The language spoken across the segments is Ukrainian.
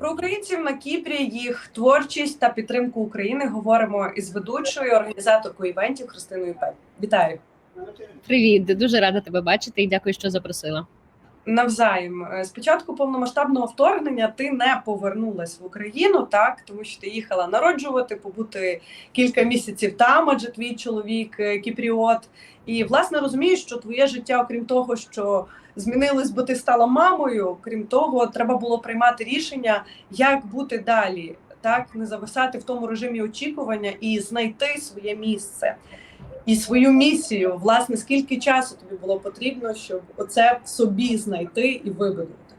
Про українців на Кіпрі, їх творчість та підтримку України говоримо із ведучою організаторкою івентів Христиною Пель. Вітаю Привіт, дуже рада тебе бачити і дякую, що запросила. Навзаєм. Е, З початку повномасштабного вторгнення ти не повернулась в Україну, так тому що ти їхала народжувати, побути кілька місяців там, адже твій чоловік е, кіпріот. І власне розумієш, що твоє життя, окрім того, що змінилось, бо ти стала мамою. Крім того, треба було приймати рішення, як бути далі, так не зависати в тому режимі очікування і знайти своє місце і свою місію. Власне, скільки часу тобі було потрібно, щоб оце в собі знайти і вибудувати?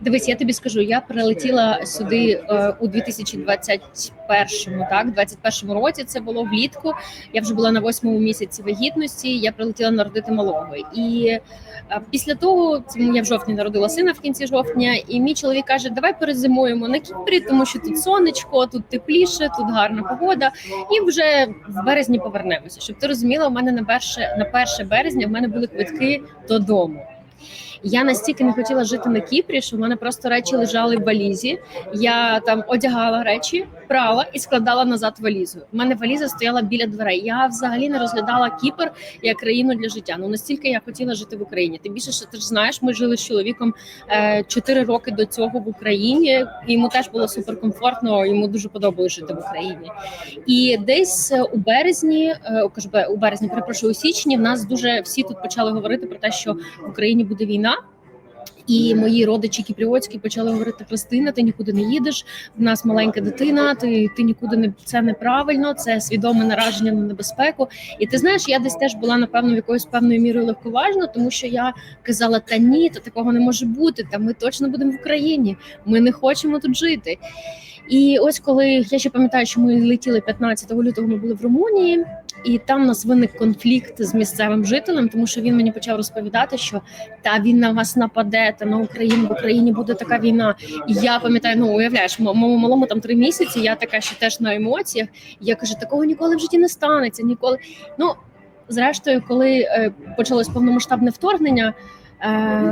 Дивись, я тобі скажу, я прилетіла сюди е, у 2021, так, 21 році. Це було влітку. Я вже була на восьмому місяці вагітності. Я прилетіла народити малого. І е, після того я в жовтні народила сина в кінці жовтня, і мій чоловік каже: Давай перезимуємо на Кіпрі, тому що тут сонечко, тут тепліше, тут гарна погода. І вже в березні повернемося. Щоб ти розуміла, у мене на перше на перше березня в мене були квитки додому. Я настільки не хотіла жити на Кіпрі, що в мене просто речі лежали в валізі. Я там одягала речі, прала і складала назад валізу. У мене валіза стояла біля дверей. Я взагалі не розглядала Кіпр як країну для життя. Ну настільки я хотіла жити в Україні. Тим більше, що ти ж знаєш, ми жили з чоловіком е, 4 роки до цього в Україні. Йому теж було суперкомфортно. Йому дуже подобалося жити в Україні. І десь е, у березні, е, кажу, у березні, перепрошую, у січні в нас дуже всі тут почали говорити про те, що в Україні буде війна. І мої родичі кіпріотські почали говорити: Христина, ти нікуди не їдеш. В нас маленька дитина. Ти, ти нікуди не це неправильно, це свідоме нараження на небезпеку. І ти знаєш, я десь теж була напевно в якоюсь певною мірою легковажна, тому що я казала: та ні, та такого не може бути. Та ми точно будемо в Україні. Ми не хочемо тут жити. І ось коли я ще пам'ятаю, що ми летіли 15 лютого, ми були в Румунії, і там у нас виник конфлікт з місцевим жителем, тому що він мені почав розповідати, що та він на вас нападе, та на Україну в Україні буде така війна. І я пам'ятаю, ну уявляєш, моєму малому там три місяці. Я така ще теж на емоціях. Я кажу, такого ніколи в житті не станеться. Ніколи. Ну зрештою, коли е, почалось повномасштабне вторгнення, е,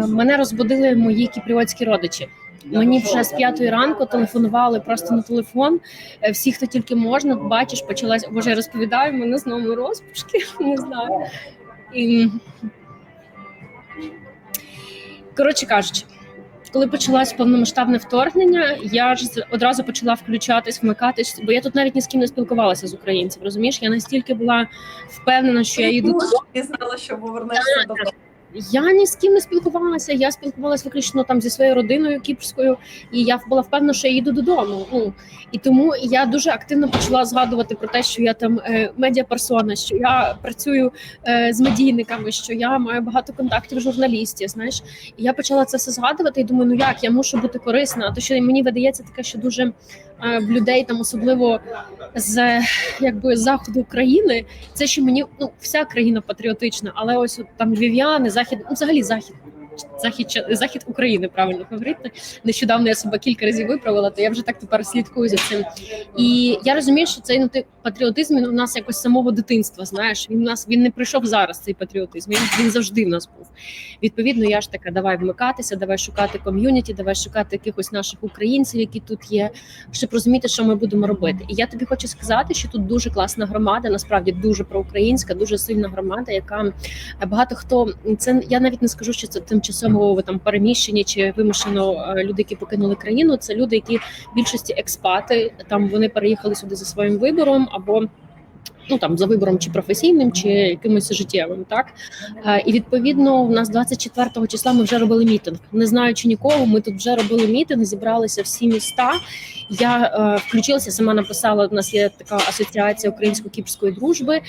мене розбудили мої кіпріотські родичі. Мені вже з п'ятої ранку телефонували просто на телефон. Е, Всі, хто тільки можна, бачиш, почалась боже, я розповідаю мене знову розпушки. Не знаю. І... Коротше кажучи, коли почалось повномасштабне вторгнення, я ж одразу почала включатись, вмикатись, бо я тут навіть ні з ким не спілкувалася з українців. Розумієш, я настільки була впевнена, що я їду і знала, що повернешся до я ні з ким не спілкувалася. Я спілкувалася виключно там зі своєю родиною кіпрською, і я була впевнена, що я їду додому. Ну і тому я дуже активно почала згадувати про те, що я там е, медіаперсона, що я працюю е, з медійниками, що я маю багато контактів журналістів. Знаєш, і я почала це все згадувати. І думаю, ну як я мушу бути корисна. А то що мені видається таке, що дуже в людей там, особливо з якби заходу України, це що мені ну вся країна патріотична, але ось от, там львів'яни, захід, ну взагалі захід. Захід захід України правильно говорити. Нещодавно я себе кілька разів виправила, то я вже так тепер слідкую за цим. І я розумію, що цей ну, ти- патріотизм він у нас якось самого дитинства. Знаєш, він у нас він не прийшов зараз. Цей патріотизм. Він, він завжди в нас був. Відповідно, я ж така, давай вмикатися, давай шукати ком'юніті, давай шукати якихось наших українців, які тут є, щоб розуміти, що ми будемо робити. І я тобі хочу сказати, що тут дуже класна громада, насправді дуже проукраїнська, дуже сильна громада, яка е, багато хто це я навіть не скажу, що це тимчасово там переміщені чи вимушено е, люди, які покинули країну. Це люди, які в більшості експати. Там вони переїхали сюди за своїм вибором або. Ну там за вибором чи професійним, чи якимось життєвим, так Е, і відповідно, у нас 24 числа ми вже робили мітинг. Не знаючи нікого, ми тут вже робили мітинг, зібралися всі міста. Я е, включилася, сама написала. У нас є така асоціація українсько-кіпрської дружби.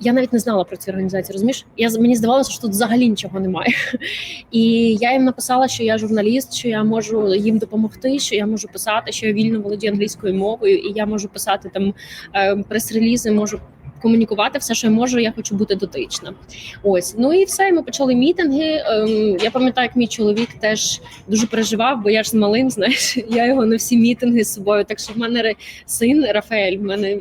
Я навіть не знала про цю організацію. Розумієш? Я мені здавалося, що тут взагалі нічого немає. І я їм написала, що я журналіст, що я можу їм допомогти, що я можу писати, що я вільно володію англійською мовою, і я можу писати там е, прес-релізи, можу. Комунікувати все, що я можу, я хочу бути дотична. Ось ну і все. Ми почали мітинги. Ем, я пам'ятаю, як мій чоловік теж дуже переживав, бо я ж з малим, знаєш, я його на всі мітинги з собою. Так що в мене син Рафаель, в мене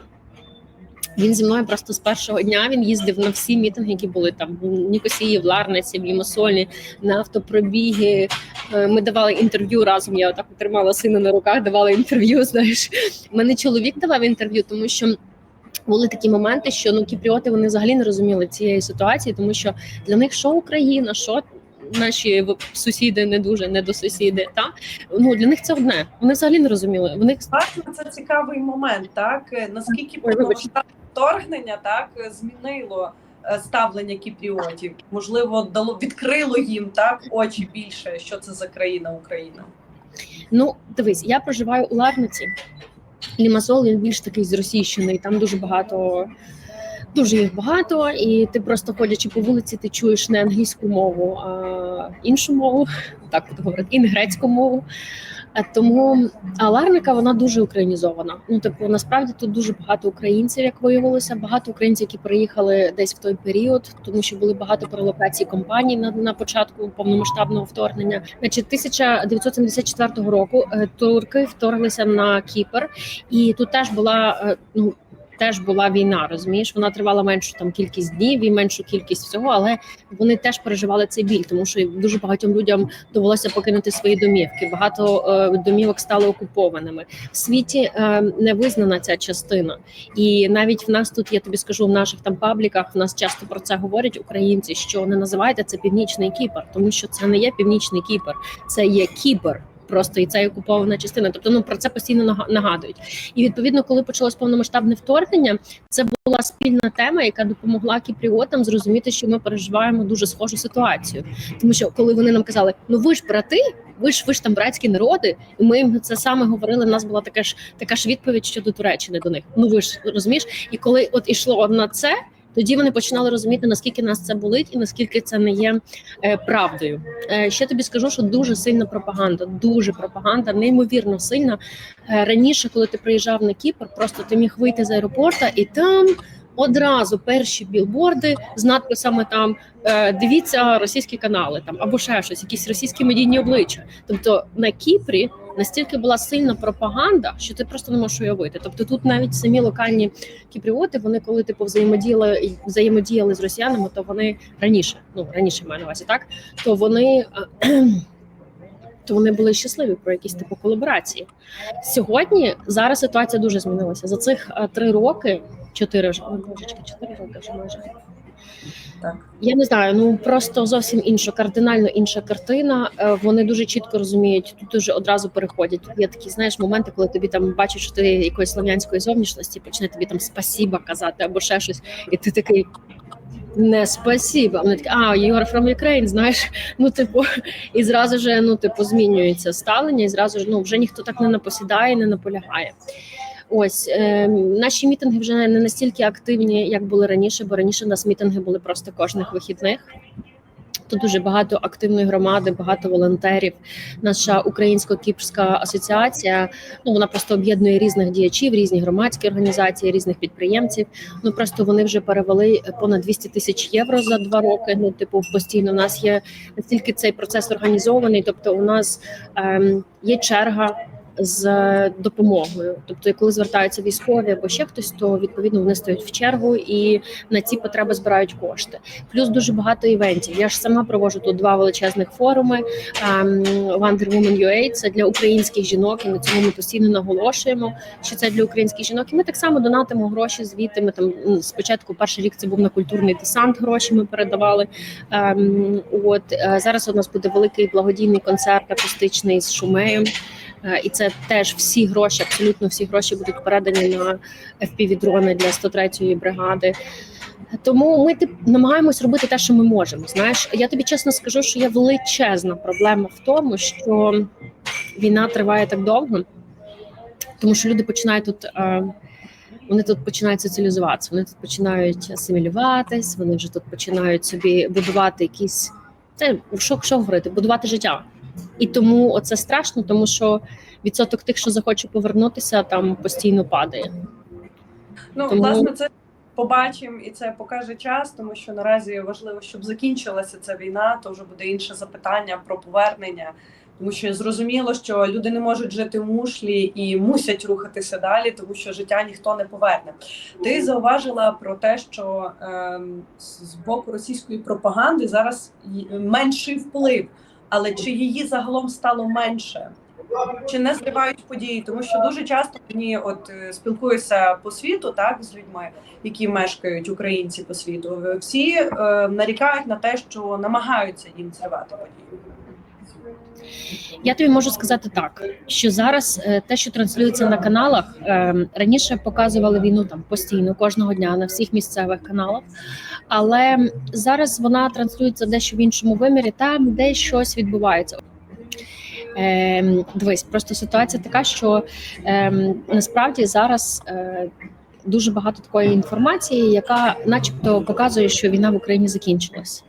Він зі мною просто з першого дня він їздив на всі мітинги, які були там в Нікосії, в Ларнаці, в Лімасолі, на автопробіги. Е, Ми давали інтерв'ю разом. Я отак тримала сина на руках, давала інтерв'ю. Знаєш, мене чоловік давав інтерв'ю, тому що. Були такі моменти, що ну кіпріоти вони взагалі не розуміли цієї ситуації, тому що для них що Україна, що наші сусіди не дуже не до сусіди. Та ну для них це одне. Вони взагалі не розуміли. Вони Власне, це цікавий момент, так е, наскільки повномасштабне вторгнення так е, змінило е, ставлення кіпріотів, можливо, дало відкрило їм так очі більше, що це за країна Україна. Ну, дивись, я проживаю у Ларниці. Лімасол він більш такий зросійщений, там дуже багато, дуже їх багато, і ти просто ходячи по вулиці, ти чуєш не англійську мову, а іншу мову, так буду говорити, і не грецьку мову. Тому а Ларника вона дуже українізована. Ну, типу, насправді тут дуже багато українців, як виявилося, багато українців, які приїхали десь в той період, тому що були багато пролокацій компаній на, на початку повномасштабного вторгнення. Значить, 1974 року е, турки вторглися на Кіпр, і тут теж була е, ну. Теж була війна, розумієш? Вона тривала меншу там кількість днів і меншу кількість всього, але вони теж переживали цей біль, тому що дуже багатьом людям довелося покинути свої домівки. Багато е, домівок стали окупованими. В світі е, не визнана ця частина, і навіть в нас тут я тобі скажу в наших там пабліках. В нас часто про це говорять українці, що не називайте це північний Кіпр, тому що це не є північний Кіпр, це є Кіпр. Просто і це окупована частина. Тобто, ну про це постійно нага- нагадують. І відповідно, коли почалось повномасштабне вторгнення, це була спільна тема, яка допомогла кіпріотам зрозуміти, що ми переживаємо дуже схожу ситуацію. Тому що коли вони нам казали, ну ви ж брати, ви ж ви ж там братські народи, і ми їм це саме говорили. У нас була така ж така ж відповідь щодо Туреччини до них. Ну ви ж розумієш, і коли от ішло на це. Тоді вони починали розуміти, наскільки нас це болить, і наскільки це не є е, правдою. Е, ще тобі скажу, що дуже сильна пропаганда, дуже пропаганда, неймовірно сильна. Е, раніше, коли ти приїжджав на Кіпр, просто ти міг вийти з аеропорта, і там одразу перші білборди з надписами там е, дивіться російські канали, там або ще щось, якісь російські медійні обличчя. Тобто на Кіпрі настільки була сильна пропаганда, що ти просто не можеш уявити. Тобто, тут навіть самі локальні кіпріоти, вони коли типу взаємодіяли взаємодіяли з росіянами, то вони раніше, ну раніше маю на увазі, так то вони. То вони були щасливі про якісь типу колаборації. Сьогодні зараз ситуація дуже змінилася. За цих е, три роки, чотири вже божечки, чотири роки вже майже. Так. Я не знаю, ну просто зовсім інша, кардинально інша картина. Е, Вони дуже чітко розуміють, тут дуже одразу переходять. Тут є такі, знаєш, моменти, коли тобі там бачиш, що ти якоїсь слов'янської зовнішності, почне тобі там спасіба казати або ще щось, і ти такий. Не спасіба. Вони такі, а you are from Ukraine, знаєш. Ну, типу, і зразу ж ну, типу, змінюється ставлення, і зразу ж ну вже ніхто так не напосідає, не наполягає. Ось е, наші мітинги вже не настільки активні, як були раніше, бо раніше у нас мітинги були просто кожних вихідних. Тут дуже багато активної громади, багато волонтерів. Наша українсько-кіпрська асоціація. Ну вона просто об'єднує різних діячів, різні громадські організації, різних підприємців. Ну просто вони вже перевели понад 200 тисяч євро за два роки. Ну, типу, постійно у нас є настільки цей процес організований. Тобто, у нас ем, є черга з допомогою. Тобто, коли звертаються військові або ще хтось, то відповідно вони стоять в чергу і на ці потреби збирають кошти. Плюс дуже багато івентів. Я ж сама проводжу тут два величезних форуми. ем, Wonder Woman UA – це для українських жінок, і на цьому ми постійно наголошуємо, що це для українських жінок. І ми так само донатимо гроші звідти. Ми там спочатку перший рік це був на культурний десант. Гроші ми передавали. Ем, от е, зараз у нас буде великий благодійний концерт акустичний з шумею. Е, І це теж всі гроші, абсолютно всі гроші будуть передані на FPV-дрони для 103-ї бригади. Тому ми тип, намагаємось робити те, що ми можемо. Знаєш, я тобі чесно скажу, що є величезна проблема в тому, що війна триває так довго, тому що люди починають тут. е, Вони тут починають соціалізуватися, вони тут починають асимілюватись, вони вже тут починають собі будувати якісь це що говорити, будувати життя. І тому оце страшно, тому що відсоток тих, що захоче повернутися, там постійно падає. Ну, Тому- власне, це побачимо і це покаже час, тому що наразі важливо, щоб закінчилася ця війна, то вже буде інше запитання про повернення, Тому що зрозуміло, що люди не можуть жити в мушлі і мусять рухатися далі, тому що життя ніхто не поверне. Ти зауважила про те, що ем, з боку російської пропаганди зараз менший вплив, але чи її загалом стало менше? Чи не зривають події? Тому що дуже часто мені от е, спілкуюся по світу, так з людьми, які мешкають українці по світу. Всі е, нарікають на те, що намагаються їм зривати події. Я тобі можу сказати так, що зараз е, те, що транслюється на каналах, е, раніше показували війну там постійно кожного дня на всіх місцевих каналах, але зараз вона транслюється дещо в іншому вимірі, там де щось відбувається. Е, дивись, просто ситуація така, що е, насправді зараз. Е, Дуже багато такої інформації, яка, начебто, показує, що війна в Україні закінчилась.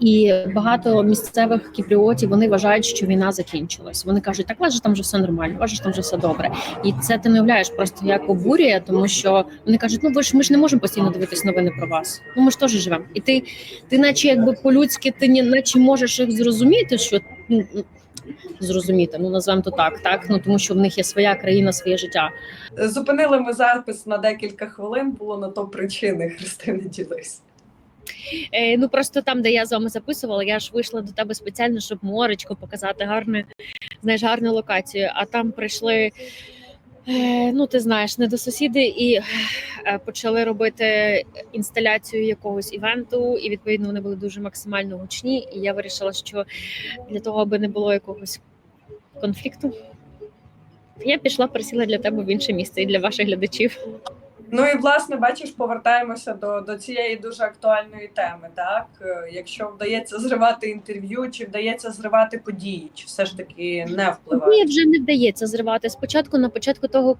І багато місцевих кіпріотів вони вважають, що війна закінчилась. Вони кажуть, так у вас же там вже все нормально, у вас же там вже все добре. І це ти не уявляєш просто як обурює, тому що вони кажуть, ну ви ж ми ж не можемо постійно дивитись новини про вас. Ну ми ж теж живемо. І ти, ти, наче якби по-людськи, ти ні, наче можеш їх зрозуміти, що ну, зрозуміти, ну назвемо то так, так ну тому що в них є своя країна, своє життя. Зупинили ми запис на декілька хвилин. Було на то причини. Христина ділись. Е, ну просто там, де я з вами записувала, я ж вийшла до тебе спеціально, щоб моречко показати гарне, знаєш, гарну локацію. А там прийшли. е, Ну, ти знаєш, не до сусіди і е, почали робити інсталяцію якогось івенту, і відповідно вони були дуже максимально гучні. І я вирішила, що для того, аби не було якогось конфлікту, я пішла, присіла для тебе в інше місце і для ваших глядачів. Ну і власне, бачиш, повертаємося до, до цієї дуже актуальної теми. Так, Е, якщо вдається зривати інтерв'ю, чи вдається зривати події, чи все ж таки не впливає? впливає? вже не вдається зривати. Спочатку на початку того.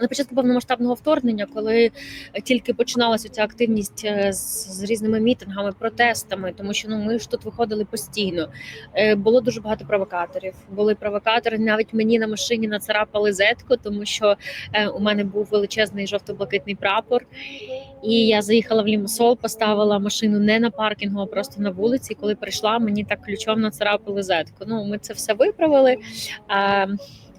На початку повномасштабного вторгнення, коли тільки починалася ця активність е, з, з різними мітингами, протестами, тому що ну ми ж тут виходили постійно. Е, Було дуже багато провокаторів. Були провокатори. Навіть мені на машині нацарапали зетку, тому що е, у мене був величезний жовто-блакитний прапор. І я заїхала в Лімасол, поставила машину не на паркінгу, а просто на вулиці. Коли прийшла, мені так ключом нацарапали зетку. Ну ми це все виправили.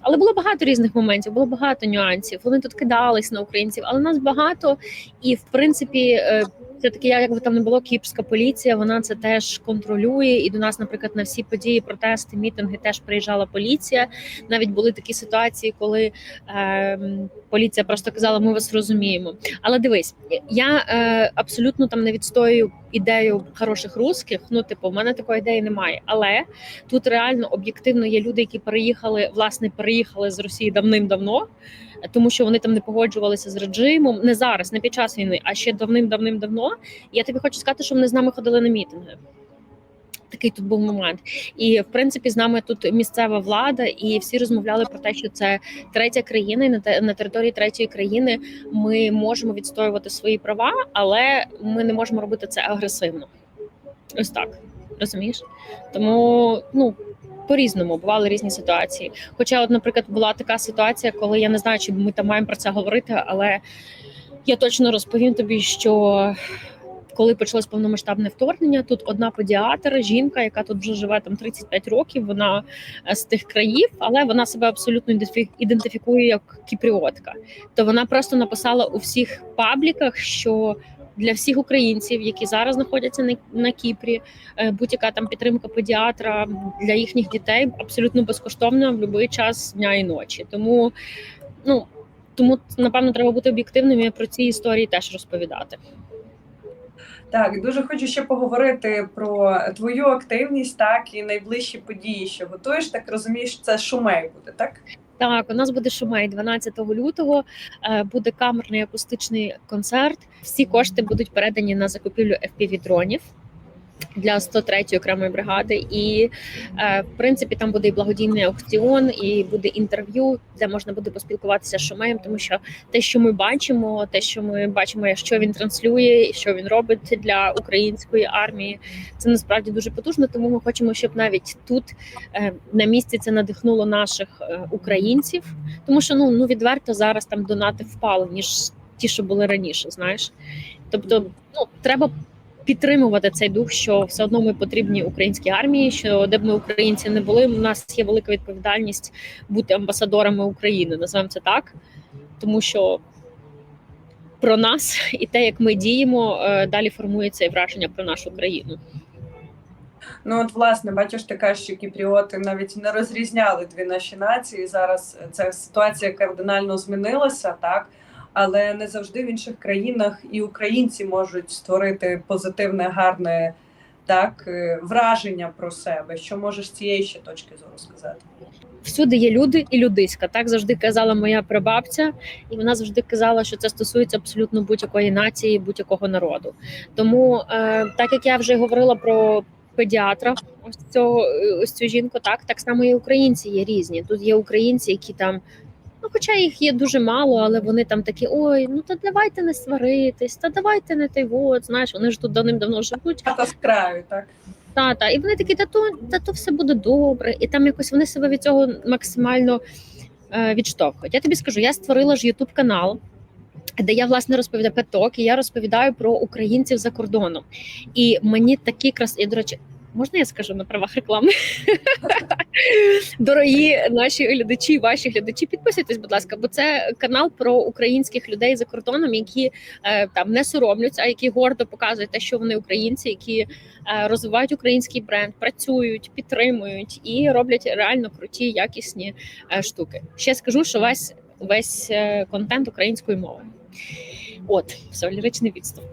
Але було багато різних моментів, було багато нюансів. Вони тут кидались на українців, але нас багато. І в принципі, е, все таки, як би там не було, кіпрська поліція, вона це теж контролює. І до нас, наприклад, на всі події, протести, мітинги теж приїжджала поліція. Навіть були такі ситуації, коли е, поліція просто казала, ми вас розуміємо. Але дивись, я е, абсолютно там не відстоюю ідею хороших русських. Ну, типу, в мене такої ідеї немає. Але тут реально об'єктивно є люди, які переїхали, власне, переїхали з Росії давним-давно, тому що вони там не погоджувалися з режимом. Не зараз, не під час війни, а ще давним-давним-давно. Я тобі хочу сказати, що вони з нами ходили на мітинги. Такий тут був момент, і в принципі з нами тут місцева влада, і всі розмовляли про те, що це третя країна, і на на території третьої країни ми можемо відстоювати свої права, але ми не можемо робити це агресивно. Ось так розумієш? Тому ну по-різному бували різні ситуації. Хоча, от, наприклад, була така ситуація, коли я не знаю, чи ми там маємо про це говорити, але я точно розповім тобі, що. Коли почалось повномасштабне вторгнення, тут одна педіатр, жінка, яка тут вже живе там 35 років, вона е, з тих країв, але вона себе абсолютно ідентифі- ідентифікує як кіпріотка. То вона просто написала у всіх пабліках, що для всіх українців, які зараз знаходяться на, на Кіпрі, е, будь-яка там підтримка педіатра для їхніх дітей абсолютно безкоштовна в будь-який час дня і ночі. Тому ну тому напевно треба бути об'єктивними і про ці історії теж розповідати. Так, дуже хочу ще поговорити про твою активність, так і найближчі події, що готуєш. Так розумієш, це шумей буде, так? Так, у нас буде шумей 12 лютого. е, Буде камерний акустичний концерт. Всі кошти будуть передані на закупівлю fpv дронів для 103-ї окремої бригади. І е, в принципі там буде і благодійний аукціон, і буде інтерв'ю, де можна буде поспілкуватися з Шумеєм, тому що те, що ми бачимо, те, що ми бачимо, що він транслює, що він робить для української армії, це насправді дуже потужно. Тому ми хочемо, щоб навіть тут е, на місці це надихнуло наших е, українців, тому що ну ну відверто зараз там донати впали ніж ті, що були раніше. Знаєш, тобто, ну треба підтримувати цей дух, що все одно ми потрібні українській армії. Що де б ми українці не були, у нас є велика відповідальність бути амбасадорами України. Називаємо це так, тому що про нас і те, як ми діємо, е, далі формується і враження про нашу країну. Ну от власне, бачиш, ти кажеш, що кіпріоти навіть не розрізняли дві наші нації. Зараз ця ситуація кардинально змінилася, так але не завжди в інших країнах і українці можуть створити позитивне, гарне так е, враження про себе. Що можеш з цієї ще точки зору сказати? Всюди є люди і людиська. Так завжди казала моя прабабця, і вона завжди казала, що це стосується абсолютно будь-якої нації, будь-якого народу. Тому, е, так як я вже говорила про педіатра, ось цього ось цю жінку, так так само і українці є різні. Тут є українці, які там. Ну, хоча їх є дуже мало, але вони там такі: ой, ну та давайте не сваритись, та давайте не той вот, знаєш, вони ж тут давним-давно живуть. Та з краю, так Та, та. І вони такі, та то, та то все буде добре. І там якось вони себе від цього максимально е, відштовхують. Я тобі скажу, я створила ж Ютуб канал. Де я власне розповідаю петок, і я розповідаю про українців за кордоном. І мені такі крас... Я, до речі, можна я скажу на правах реклами? Дорогі наші глядачі, ваші глядачі, підписуйтесь, будь ласка, бо це канал про українських людей за кордоном, які е, там не соромлються, а які гордо показують те, що вони українці, які е, розвивають український бренд, працюють, підтримують і роблять реально круті, якісні е, штуки. Ще скажу, що весь весь контент українською мовою. От, все, ліричний відступ.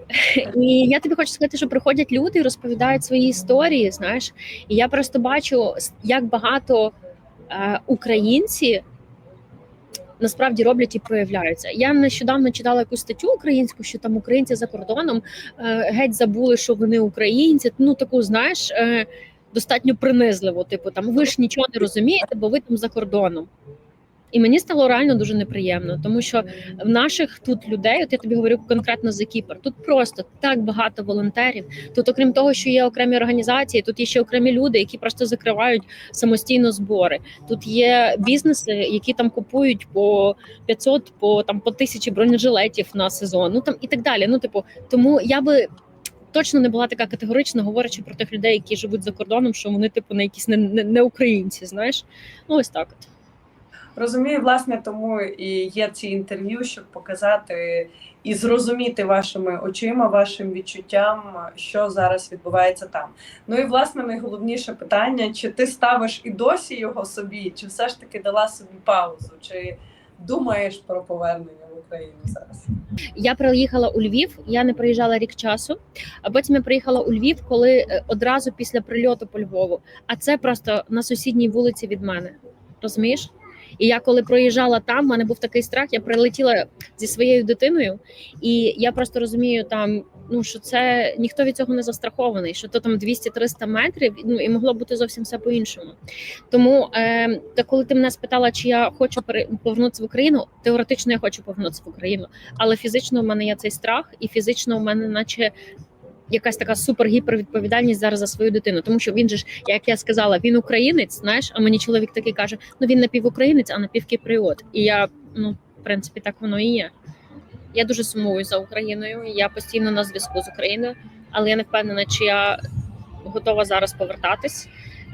І я тобі хочу сказати, що приходять люди і розповідають свої історії. Знаєш, і я просто бачу, як багато е, українці насправді роблять і проявляються. Я нещодавно читала якусь статтю українську, що там українці за кордоном е, геть забули, що вони українці. Ну таку знаєш. Е, Достатньо принизливо, типу там ви ж нічого не розумієте, бо ви там за кордоном. І мені стало реально дуже неприємно, тому що в наших тут людей, от я тобі говорю конкретно за Кіпр, тут просто так багато волонтерів. Тут, окрім того, що є окремі організації, тут є ще окремі люди, які просто закривають самостійно збори. Тут є бізнеси, які там купують по 500, по там по тисячі бронежилетів на сезон. Ну там і так далі. Ну, типу, тому я би. Точно не була така категорична, говорячи про тих людей, які живуть за кордоном, що вони, типу, не якісь не, не, не українці. Знаєш, ну ось так от. Розумію, власне, тому і є ці інтерв'ю, щоб показати і зрозуміти вашими очима, вашим відчуттям, що зараз відбувається там. Ну і власне найголовніше питання: чи ти ставиш і досі його собі, чи все ж таки дала собі паузу, чи думаєш про повернення в Україну зараз? Я приїхала у Львів. Я не приїжджала рік часу. А потім я приїхала у Львів, коли е, одразу після прильоту по Львову. А це просто на сусідній вулиці від мене. Розумієш? І я коли проїжджала там, в мене був такий страх. Я прилетіла зі своєю дитиною, і я просто розумію там. Ну що це ніхто від цього не застрахований, що то там 200-300 метрів, ну і могло бути зовсім все по-іншому. Тому е, та коли ти мене спитала, чи я хочу повернутися в Україну, теоретично я хочу повернутися в Україну, але фізично в мене є цей страх, і фізично в мене, наче якась така супергіпервідповідальність зараз за свою дитину. Тому що він же ж, як я сказала, він українець. Знаєш, а мені чоловік такий каже: ну він напівукраїнець, а напівкіпріот. І я ну в принципі так воно і є. Я дуже сумую за Україною. Я постійно на зв'язку з Україною, але я не впевнена, чи я готова зараз повертатись.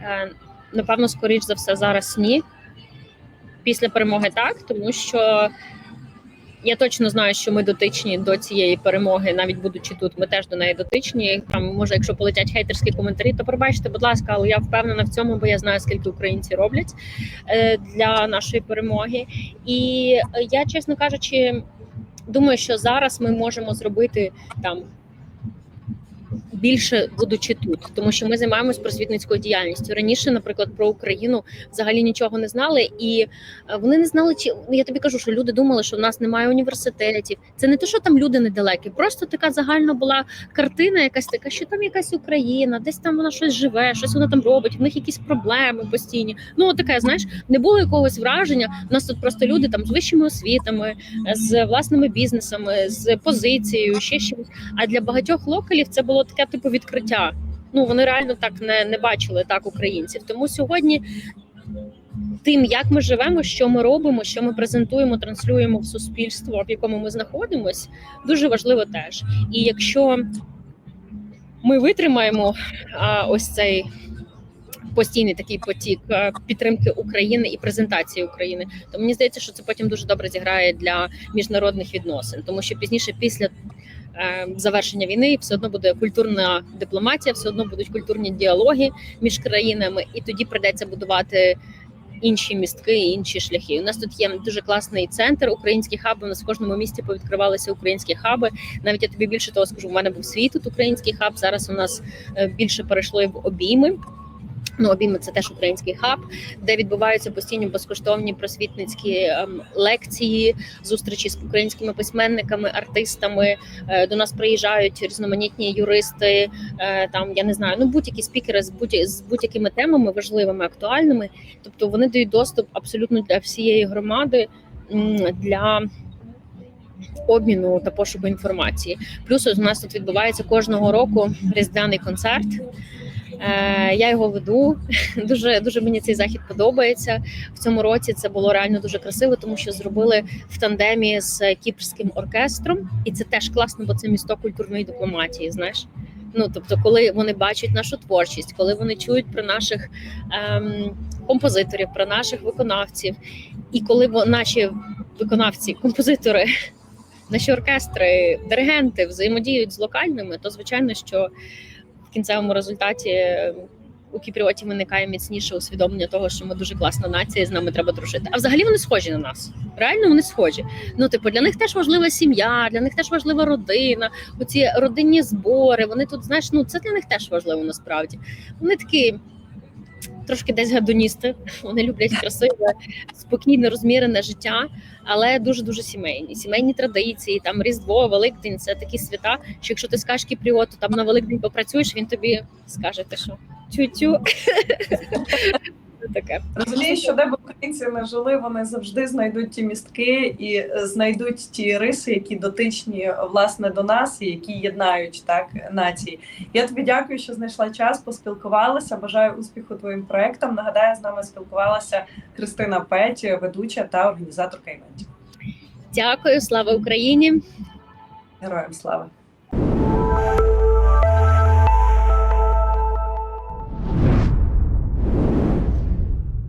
Е, Напевно, скоріш за все, зараз ні. Після перемоги так, тому що я точно знаю, що ми дотичні до цієї перемоги, навіть будучи тут, ми теж до неї дотичні. Там може, якщо полетять хейтерські коментарі, то пробачте, будь ласка, але я впевнена в цьому, бо я знаю, скільки українці роблять е, для нашої перемоги. І я, чесно кажучи, думаю, що зараз ми можемо зробити там. Більше будучи тут, тому що ми займаємось просвітницькою діяльністю. Раніше, наприклад, про Україну взагалі нічого не знали, і е, вони не знали, чи ну, я тобі кажу, що люди думали, що в нас немає університетів. Це не те, що там люди недалекі, просто така загальна була картина, якась така, що там якась Україна, десь там вона щось живе, щось вона там робить. В них якісь проблеми постійні. Ну таке, знаєш, не було якогось враження. У нас тут просто люди там з вищими освітами, з власними бізнесами, з позицією, ще чимось. А для багатьох локалів це було таке типу відкриття. Ну вони реально так не, не бачили так українців. Тому сьогодні. Тим, як ми живемо, що ми робимо, що ми презентуємо, транслюємо в суспільство, в якому ми знаходимось, дуже важливо теж. І якщо ми витримаємо а, ось цей постійний такий потік е, підтримки України і презентації України. То мені здається, що це потім дуже добре зіграє для міжнародних відносин, тому що пізніше, після завершення війни, все одно буде культурна дипломатія, все одно будуть культурні діалоги між країнами, і тоді придеться будувати. Інші містки, і інші шляхи. У нас тут є дуже класний центр, українські хаби. У нас в кожному місті повідкривалися українські хаби. Навіть я тобі більше того скажу. У мене був свій тут український хаб. Зараз у нас е, більше перейшло і в обійми. Ну, обійми це теж український хаб, де відбуваються постійні безкоштовні просвітницькі ем, лекції, зустрічі з українськими письменниками, артистами. Е, до нас приїжджають різноманітні юристи. Е, там я не знаю, ну будь-які спікери з будь з будь-якими темами важливими, актуальними. Тобто вони дають доступ абсолютно для всієї громади для. Обміну та пошуку інформації. Плюс у нас тут відбувається кожного року різдвяний концерт. Е, я його веду. Дуже дуже мені цей захід подобається. В цьому році це було реально дуже красиво, тому що зробили в тандемі з кіпрським оркестром, і це теж класно, бо це місто культурної дипломатії. Знаєш. Ну тобто, коли вони бачать нашу творчість, коли вони чують про наших ем, композиторів, про наших виконавців, і коли наші виконавці, композитори, наші оркестри, диригенти взаємодіють з локальними, то звичайно, що кінцевому результаті е, у кіпріотів виникає міцніше усвідомлення того, що ми дуже класна нація, і з нами треба дружити. А взагалі вони схожі на нас. Реально вони схожі. Ну, типу, для них теж важлива сім'я, для них теж важлива родина. Оці родинні збори. Вони тут, знаєш, ну це для них теж важливо насправді. Вони такі. Трошки десь гадоністи, вони люблять красиве, спокійне, розмірене життя, але дуже дуже сімейні. Сімейні традиції, там Різдво, Великдень це такі свята. Що якщо ти скажеш кіпріоту, там на Великдень попрацюєш, він тобі скаже, ти що тю-тю. Таке. Розумію, що де б українці не жили, вони завжди знайдуть ті містки і знайдуть ті риси, які дотичні власне до нас і які єднають так нації. Я тобі дякую, що знайшла час, поспілкувалася. Бажаю успіху твоїм проектам. Нагадаю, з нами спілкувалася Христина Петь, ведуча та організаторка івентів. Дякую, слава Україні. Героям слава!